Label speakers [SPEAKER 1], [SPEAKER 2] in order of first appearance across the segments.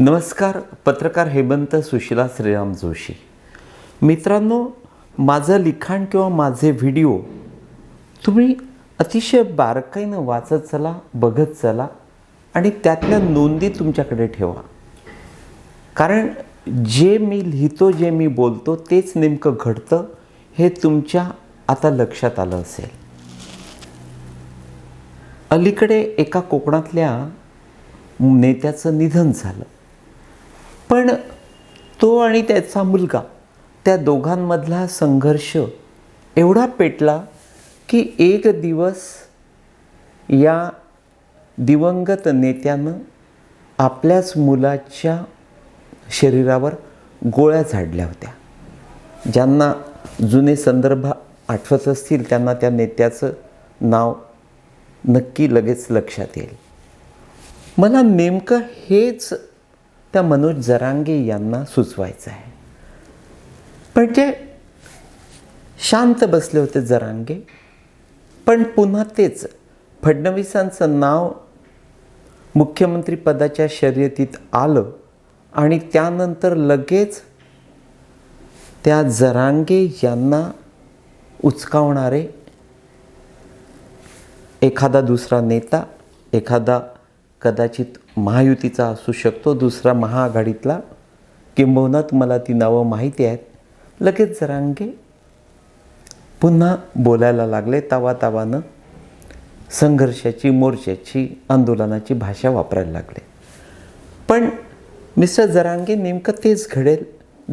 [SPEAKER 1] नमस्कार पत्रकार हेमंत सुशिला श्रीराम जोशी. मित्रांनो माझं लिखाण किंवा माझे व्हिडिओ तुम्ही अतिशय बारकाईनं वाचत चला बघत चला आणि त्यातल्या नोंदी तुमच्याकडे ठेवा. कारण जे मी लिहितो जे मी बोलतो तेच नेमकं घडतं हे तुमच्या आता लक्षात आलं असेल. अलीकडे एका कोकणातल्या नेत्याचं निधन झालं. पण तो आणि त्याचा मुलगा त्या दोघांमधला संघर्ष एवढा पेटला की एक दिवस या दिवंगत नेत्यानं आपल्याच मुलाच्या शरीरावर गोळ्या झाडल्या होत्या. ज्यांना जुने संदर्भ आठवत असतील त्यांना त्या नेत्याचं नाव नक्की लगेच लक्षात येईल. मला नेमकं हेच त्या मनोज जरांगे यांना सुचवायचं आहे. म्हणजे शांत बसले होते जरांगे. पण पुन्हा तेच फडणवीसांचं नाव मुख्यमंत्री पदाच्या शर्यतीत आलं आणि त्यानंतर लगेच त्या जरांगे यांना उचकावणारे एखादा दुसरा नेता एखादा कदाचित महायुतीचा असू शकतो दुसरा महाआघाडीतला. किंबहुना तुम्हाला ती नावं माहिती आहेत. लगेच जरांगे पुन्हा बोलायला लागले तावा तावानं संघर्षाची मोर्चाची आंदोलनाची भाषा वापरायला लागले. पण मिस्टर जरांगे नेमकं तेच घडेल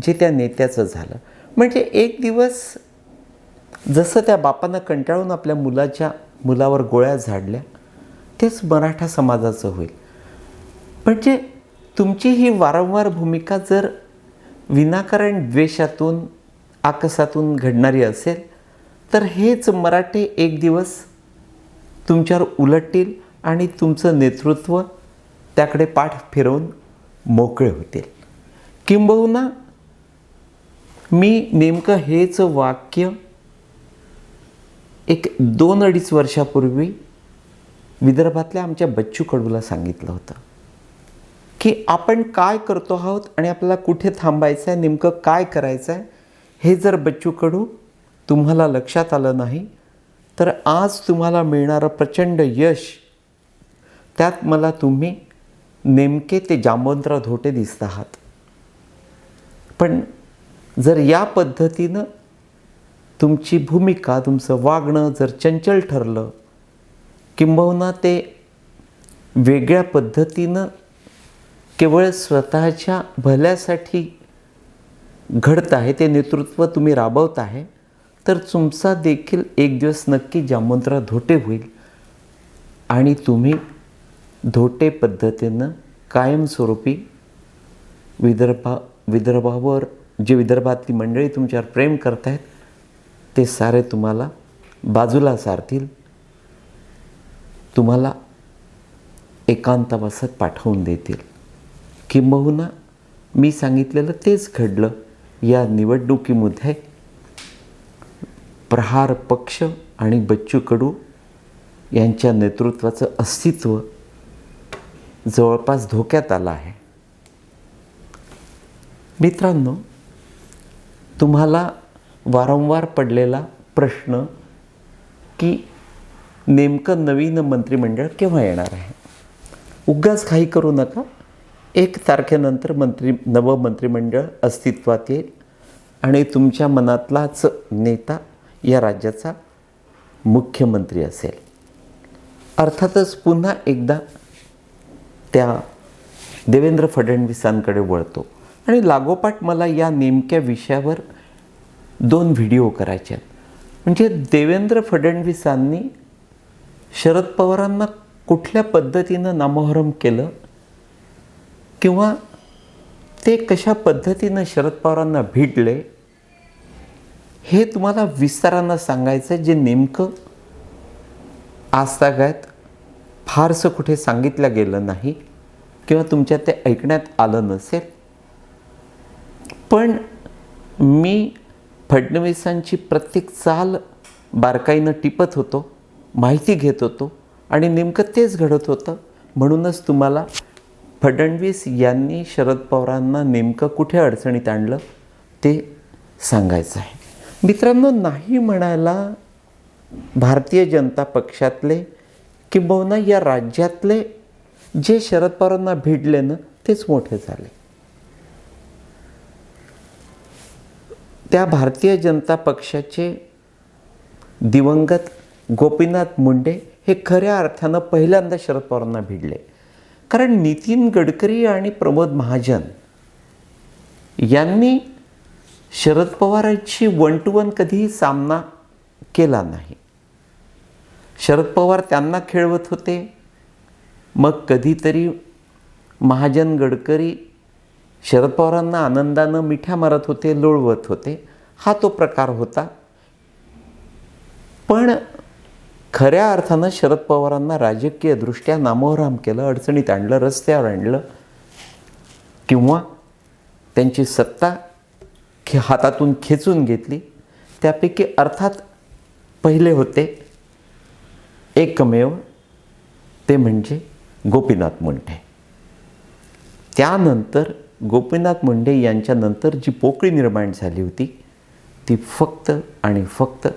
[SPEAKER 1] जे त्या नेत्याचं झालं. म्हणजे एक दिवस जसं त्या बापानं कंटाळून आपल्या मुलाच्या मुलावर गोळ्या झाडल्या तेच मराठा समाजाचं होईल. म्हणजे तुमची ही वारंवार भूमिका जर विनाकारण द्वेषातून आकसातून घडणारी असेल तर हेच मराठे एक दिवस तुमच्यावर उलटतील आणि तुमचं नेतृत्व त्याकडे पाठ फिरवून मोकळे होतील. किंबहुना मी नेमकं हेच वाक्य एक दोन अडीच वर्षापूर्वी विदर्भातल्या आमच्या बच्चू कडूला सांगितलं होतं की आपण काय करतो आहोत आणि आपल्याला कुठे थांबायचं आहे नेमकं काय करायचं आहे हे जर बच्चू कडू तुम्हाला लक्षात आलं नाही तर आज तुम्हाला मिळणारं प्रचंड यश त्यात मला तुम्ही नेमके ते जांबवंतराव धोटे दिसत आहात. पण जर या पद्धतीनं तुमची भूमिका तुमचं वागणं जर चंचल ठरलं किंबहुना ते वेगळ्या पद्धतीनं केवळ स्वतःच्या भल्यासाठी घडत आहे ते नेतृत्व तुम्ही राबवत आहे तर तुमचा देखील एक दिवस नक्की जांबवंतराव धोटे होईल. आणि तुम्ही धोटे पद्धतीनं कायमस्वरूपी विदर्भा विदर्भावर जे विदर्भातली मंडळी तुमच्यावर प्रेम करत आहेत ते सारे तुम्हाला बाजूला सारतील. तुम्हाला एकांतवासात पाठवून देतील. किंबहुना मी सांगितलेलं तेच घडलं. या निवडणुकीमध्ये प्रहार पक्ष आणि बच्चू कडू यांच्या नेतृत्वाचं अस्तित्व जवळपास धोक्यात आलं आहे. मित्रांनो तुम्हाला वारंवार पडलेला प्रश्न की नेमकं नवीन मंत्रिमंडळ केव्हा येणार आहे? उगाच काही करू नका. एक तारखेनंतर मंत्री नवं मंत्रिमंडळ अस्तित्वात येईल आणि तुमच्या मनातलाच नेता या राज्याचा मुख्यमंत्री असेल. अर्थातच पुन्हा एकदा त्या देवेंद्र फडणवीसांकडे वळतो. आणि लागोपाठ मला या नेमक्या विषयावर दोन व्हिडिओ करायचे आहेत. म्हणजे देवेंद्र फडणवीसांनी शरद पवारांना कुठल्या पद्धतीनं नामोहरम केलं? किंवा ते कशा पद्धतीनं शरद पवारांना भिडले हे तुम्हाला विस्तारानं सांगायचं जे नेमकं आजतागायत फारसं कुठे सांगितलं गेलं नाही किंवा तुमच्या ते ऐकण्यात आलं नसेल. पण मी फडणवीसांची प्रत्येक चाल बारकाईनं टिपत होतो. माहिती घेत होतो आणि नेमकं तेच घडत होतं. म्हणूनच तुम्हाला फडणवीस यांनी शरद पवारांना नेमकं कुठे अडचणीत आणलं ते सांगायचं आहे. मित्रांनो नाही म्हणायला भारतीय जनता पक्षातले किंबहुना या राज्यातले जे शरद पवारांना भिडले ना तेच मोठे झाले. त्या भारतीय जनता पक्षाचे दिवंगत गोपीनाथ मुंडे हे खऱ्या अर्थानं पहिल्यांदा शरद पवारांना भिडले. कारण नितीन गडकरी आणि प्रमोद महाजन यांनी शरद पवारांची वन टू वन कधीही सामना केला नाही. शरद पवार त्यांना खेळवत होते. मग कधीतरी महाजन गडकरी शरद पवारांना आनंदानं मिठ्या मारत होते लोळवत होते. हा तो प्रकार होता. पण खऱ्या अर्थानं शरद पवारांना राजकीयदृष्ट्या नामोहराम केलं अडचणीत आणलं रस्त्यावर आणलं किंवा त्यांची सत्ता खे हातातून खेचून घेतली. त्यापैकी अर्थात पहिले होते एकमेव ते म्हणजे गोपीनाथ मुंडे. त्यानंतर गोपीनाथ मुंडे यांच्यानंतर जी पोकळी निर्माण झाली होती ती फक्त आणि फक्त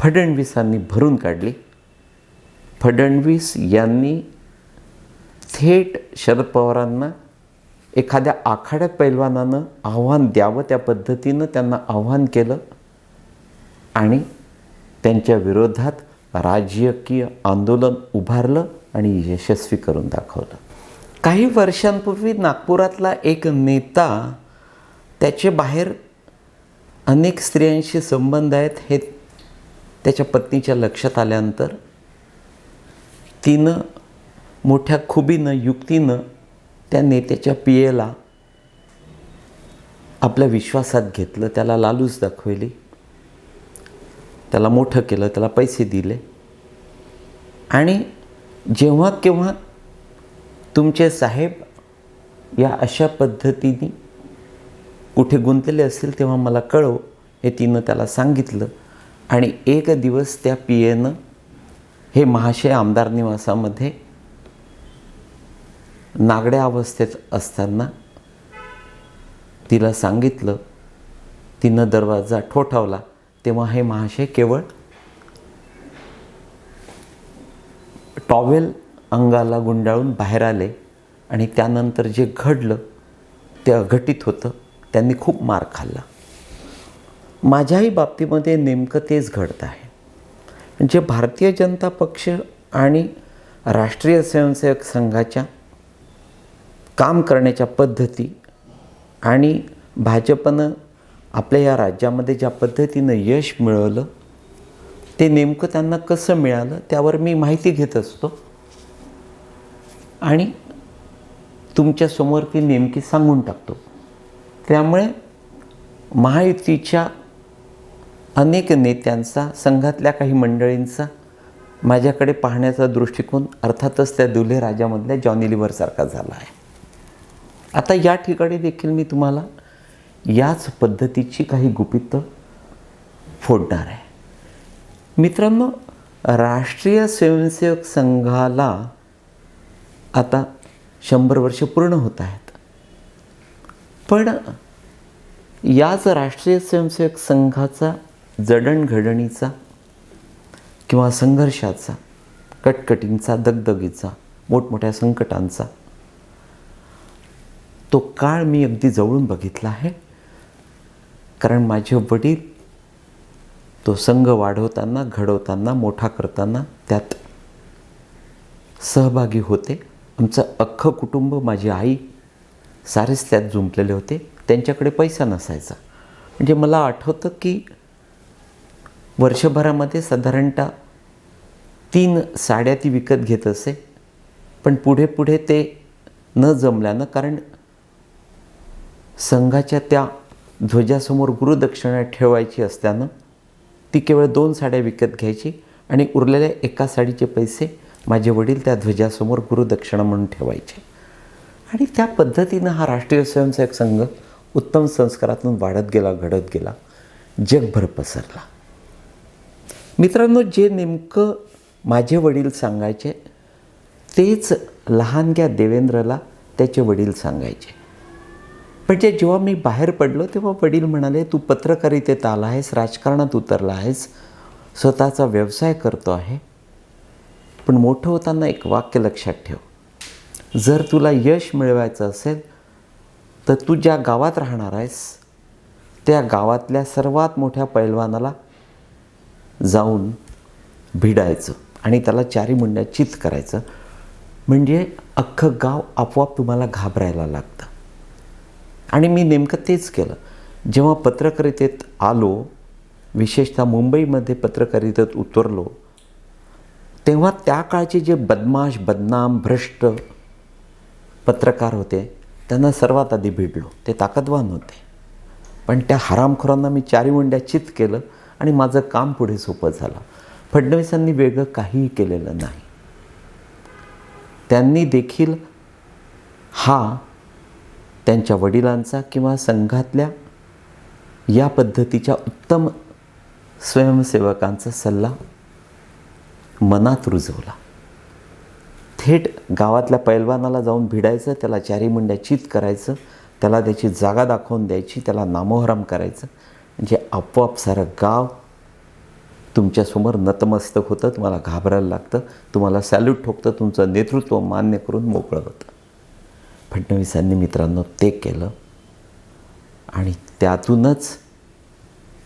[SPEAKER 1] फडणवीसांनी भरून काढली. फडणवीस यांनी थेट शरद पवारांना एखाद्या आखाड्यात पैलवानानं आव्हान द्यावं त्या पद्धतीनं त्यांना आव्हान केलं आणि त्यांच्या विरोधात राजकीय आंदोलन उभारलं आणि यशस्वी करून दाखवलं. काही वर्षांपूर्वी नागपुरातला एक नेता त्याचे बाहेर अनेक स्त्रियांशी संबंध आहेत हे त्याच्या पत्नीच्या लक्षात आल्यानंतर तिनं मोठ्या खुबीनं युक्तीनं त्या नेत्याच्या पियेला आपल्या विश्वासात घेतलं. त्याला लालूच दाखवली. त्याला मोठं केलं. त्याला पैसे दिले. आणि जेव्हा केव्हा तुमचे साहेब या अशा पद्धतीने कुठे गुंतले असतील तेव्हा मला कळव हे तिनं त्याला सांगितलं. आणि एक दिवस त्या पी एनं हे महाशय आमदार निवासामध्ये नागड्या अवस्थेत असताना तिला सांगितलं तिनं दरवाजा ठोठावला. तेव्हा हे महाशय केवळ टॉवेल अंगाला गुंडाळून बाहेर आले आणि त्यानंतर जे घडलं ते अघटित होतं. त्यांनी खूप मार खाल्ला. माझ्याही बाबतीमध्ये नेमकं तेच घडतं आहे. म्हणजे भारतीय जनता पक्ष आणि राष्ट्रीय स्वयंसेवक संघाच्या काम करण्याच्या पद्धती आणि भाजपनं आपल्या या राज्यामध्ये ज्या पद्धतीनं यश मिळवलं ते नेमकं त्यांना कसं मिळालं त्यावर मी माहिती घेत असतो. आणि तुमच्यासमोर ती नेमकी सांगून टाकतो. त्यामुळे महायुतीच्या अनेक नेत्यांचा संघातल्या काही मंडळींचा माझ्याकडे पाहण्याचा दृष्टिकोन अर्थातच त्या दुल्हे राजामधल्या जॉनी लिव्हरसारखा झाला आहे. आता या ठिकाणी देखील मी तुम्हाला याच पद्धतीची काही गुपितं फोडणार आहे. मित्रांनो राष्ट्रीय स्वयंसेवक संघाला आता शंभर वर्ष पूर्ण होत आहेत. पण याच राष्ट्रीय स्वयंसेवक संघाचा जडणघडणीचा किंवा संघर्षाचा कटकटींचा दगदगीचा मोठमोठ्या संकटांचा तो काळ मी अगदी जवळून बघितला आहे. कारण माझे वडील तो संघ वाढवताना घडवताना मोठा करताना त्यात सहभागी होते. आमचं अख्खं कुटुंब माझी आई सारेच त्यात जुंपलेले होते. त्यांच्याकडे पैसा नसायचा. म्हणजे मला आठवतं की वर्षभरामध्ये साधारणतः तीन साड्या ती विकत घेत असे. पण पुढे पुढे ते न जमल्यानं कारण संघाच्या त्या ध्वजासमोर गुरुदक्षिणा ठेवायची असल्यानं ती केवळ दोन साड्या विकत घ्यायची आणि उरलेल्या एका साडीचे पैसे माझे वडील त्या ध्वजासमोर गुरुदक्षिणा म्हणून ठेवायचे. आणि त्या पद्धतीनं हा राष्ट्रीय स्वयंसेवक संघ उत्तम संस्कारातून वाढत गेला घडत गेला जगभर पसरला. मित्रांनो जे नेमकं माझे वडील सांगायचे तेच लहानग्या देवेंद्रला त्याचे वडील सांगायचे. म्हणजे जेव्हा मी बाहेर पडलो तेव्हा वडील म्हणाले तू पत्रकारितेत आला आहेस राजकारणात उतरला आहेस स्वतःचा व्यवसाय करतो आहे. पण मोठं होताना एक वाक्य लक्षात ठेव. जर तुला यश मिळवायचं असेल तर तू ज्या गावात राहणार आहेस त्या गावातल्या सर्वात मोठ्या पैलवानाला जाऊन भिडायचं आणि त्याला चारी मुंड्या चित करायचं. म्हणजे अख्खं गाव आपोआप तुम्हाला घाबरायला लागतं. आणि मी नेमकं तेच केलं. जेव्हा पत्रकारितेत आलो विशेषतः मुंबईमध्ये पत्रकारितेत उतरलो तेव्हा त्या काळचे जे बदमाश बदनाम भ्रष्ट पत्रकार होते त्यांना सर्वात आधी भिडलो. ते ताकदवान होते. पण त्या हरामखोरांना मी चारी मुंड्या चित केलं. आणि माझं काम पुढे सोपं झालं. फडणवीसांनी वेगळं काहीही केलेलं नाही. त्यांनी देखील हा त्यांच्या वडिलांचा किंवा संघातल्या या पद्धतीच्या उत्तम स्वयंसेवकांचा सल्ला मनात रुजवला. थेट गावातल्या पैलवानाला जाऊन भिडायचं त्याला चारी मुंड्या चित करायचं त्याला त्याची जागा दाखवून द्यायची त्याला नामोहरम करायचं जे आपोआप सारं गाव तुमच्यासमोर नतमस्तक होतं तुम्हाला घाबरायला लागतं तुम्हाला सॅल्यूट ठोकतं तुमचं नेतृत्व मान्य करून मोकळं होतं. फडणवीसांनी मित्रांनो ते केलं आणि त्यातूनच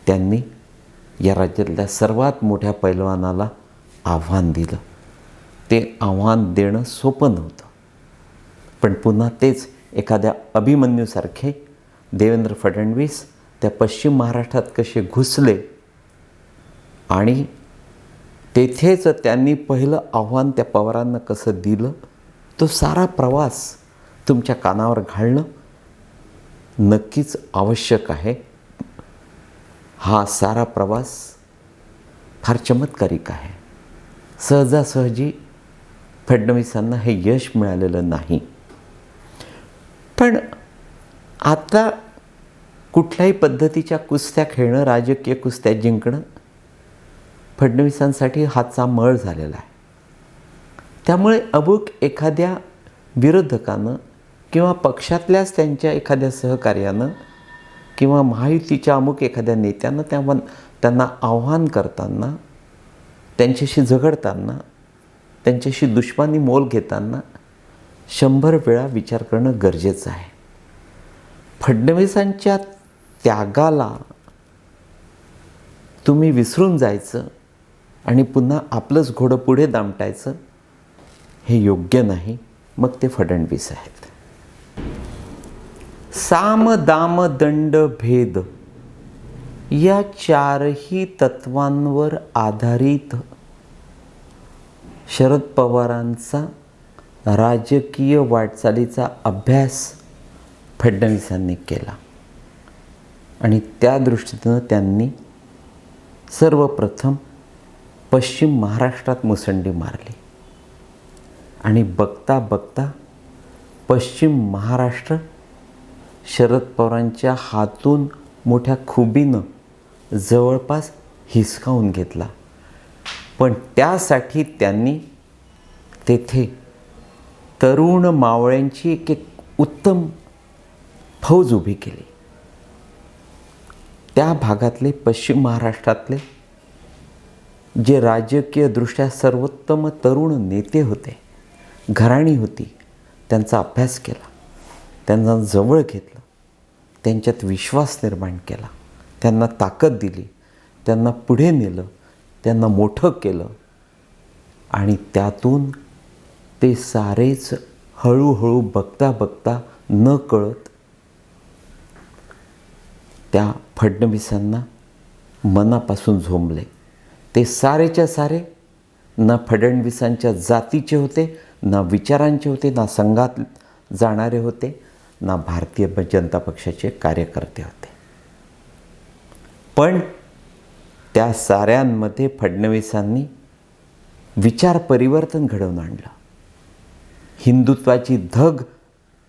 [SPEAKER 1] त्यांनी या राज्यातल्या सर्वात मोठ्या पैलवानाला आव्हान दिलं. ते आव्हान देणं सोपं नव्हतं. पण पुन्हा तेच एखाद्या अभिमन्यूसारखे देवेंद्र फडणवीस त्या पश्चिम महाराष्ट्रात कसे घुसले आणि तेथेच त्यांनी पहिलं आव्हान त्या पवारांना कसं दिलं तो सारा प्रवास तुमच्या कानावर घालणं नक्कीच आवश्यक आहे. हा सारा प्रवास फार चमत्कारिक आहे. सहजासहजी फडणवीसांना हे यश मिळालेलं नाही. पण आता कुठल्याही पद्धतीच्या कुस्त्या खेळणं राजकीय कुस्त्या जिंकणं फडणवीसांसाठी हातचा मळ झालेला आहे. त्यामुळे अबुक एखाद्या विरोधकानं किंवा पक्षातल्याच त्यांच्या एखाद्या सहकार्यानं किंवा महायुतीच्या अमुक एखाद्या नेत्यानं तेव्हा त्यांना आव्हान करताना त्यांच्याशी झगडताना त्यांच्याशी दुश्मनी मोल घेताना शंभर वेळा विचार करणं गरजेचं आहे. फडणवीसांच्या त्यागाला तुम्ही विसरून जायचं आणि पुन्हा आपलंच घोडं पुढे दामटायचं हे योग्य नाही. मग ते फडणवीस आहेत. साम दाम दंड भेद या चारही तत्वांवर आधारित शरद पवारांचा राजकीय वाटचालीचा अभ्यास फडणवीसांनी केला. आणि त्या दृष्टीनं त्यांनी सर्वप्रथम पश्चिम महाराष्ट्रात मुसंडी मारली. आणि बघता बघता पश्चिम महाराष्ट्र शरद पवारांच्या हातून मोठ्या खुबीनं जवळपास हिसकावून घेतला. पण त्यासाठी त्यांनी तेथे तरुण मावळ्यांची एक एक उत्तम फौज उभी केली. त्या भागातले पश्चिम महाराष्ट्रातले जे राजकीयदृष्ट्या सर्वोत्तम तरुण नेते होते घराणी होती त्यांचा अभ्यास केला त्यांना जवळ घेतलं त्यांच्यात विश्वास निर्माण केला त्यांना ताकद दिली त्यांना पुढे नेलं त्यांना मोठं केलं आणि त्यातून ते सारेच हळूहळू बघता बघता न कळत त्या फडणवीसांना मनापासून झोंबले. ते सारेच्या सारे ना फडणवीसांच्या जातीचे होते ना विचारांचे होते ना संघात जाणारे होते ना भारतीय जनता पक्षाचे कार्यकर्ते होते. पण त्या साऱ्यांमध्ये फडणवीसांनी विचार परिवर्तन घडवून आणलं. हिंदुत्वाची धग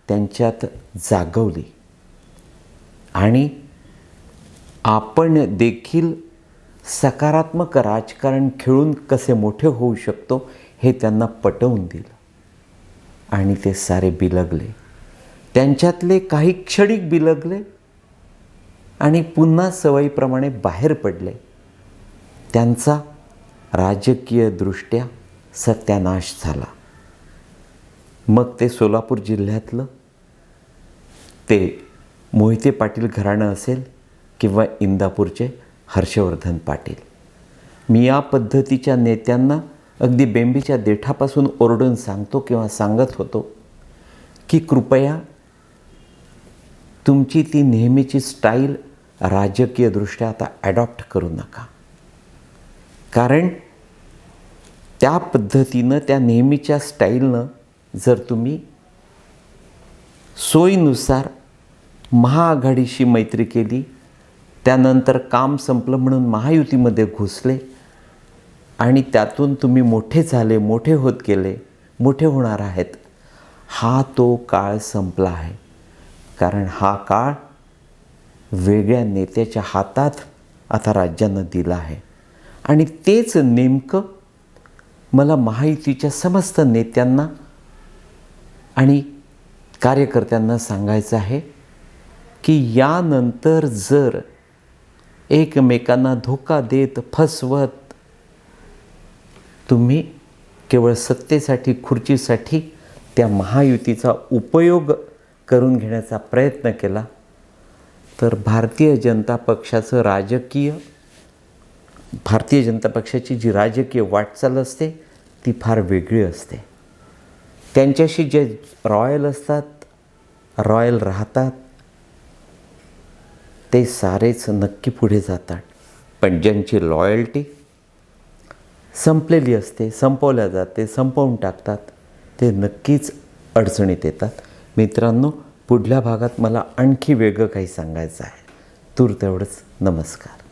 [SPEAKER 1] त्यांच्यात जागवली. आणि आपण देखील सकारात्मक राजकारण खेळून कसे मोठे होऊ शकतो हे त्यांना पटवून दिलं. आणि ते सारे बिलगले. त्यांच्यातले काही क्षणिक बिलगले आणि पुन्हा सवयीप्रमाणे बाहेर पडले. त्यांचा राजकीयदृष्ट्या सत्यानाश झाला. मग ते सोलापूर जिल्ह्यातलं ते मोहिते पाटील घराणं असेल किंवा इंदापूरचे हर्षवर्धन पाटील. मी या पद्धतीच्या नेत्यांना अगदी बेंबीच्या देठापासून ओरडून सांगतो किंवा सांगत होतो की कृपया तुमची ती नेहमीची स्टाईल राजकीयदृष्ट्या आता ॲडॉप्ट करू नका. कारण त्या पद्धतीनं त्या नेहमीच्या स्टाईलनं जर तुम्ही सोयीनुसार महाआघाडीशी मैत्री केली त्यानंतर काम संपलं म्हणून महायुतीमध्ये घुसले आणि त्यातून तुम्ही मोठे झाले मोठे होत गेले मोठे होणार आहेत. हा तो काळ संपला आहे. कारण हा काळ वेगळ्या नेत्याच्या हातात आता राज्यानं दिला आहे. आणि तेच नेमकं मला महायुतीच्या समस्त नेत्यांना आणि कार्यकर्त्यांना सांगायचं आहे की यानंतर जर एकमेकांना धोका देत फसवत. तुम्ही केवळ सत्तेसाठी खुर्चीसाठी त्या महायुतीचा उपयोग करून घेण्याचा प्रयत्न केला तर भारतीय जनता पक्षाचं राजकीय भारतीय जनता पक्षाची जी राजकीय वाटचाल असते ती फार वेगळी असते. त्यांच्याशी जे रॉयल असतात रॉयल राहतात ते सारेच नक्की पुढे जातात. पण ज्यांची लॉयल्टी संपलेली असते संपवल्या जाते संपवून टाकतात ते नक्कीच अडचणीत येतात. मित्रांनो पुढल्या भागात मला आणखी वेगळं काही सांगायचं आहे. तूर तेवढंच नमस्कार.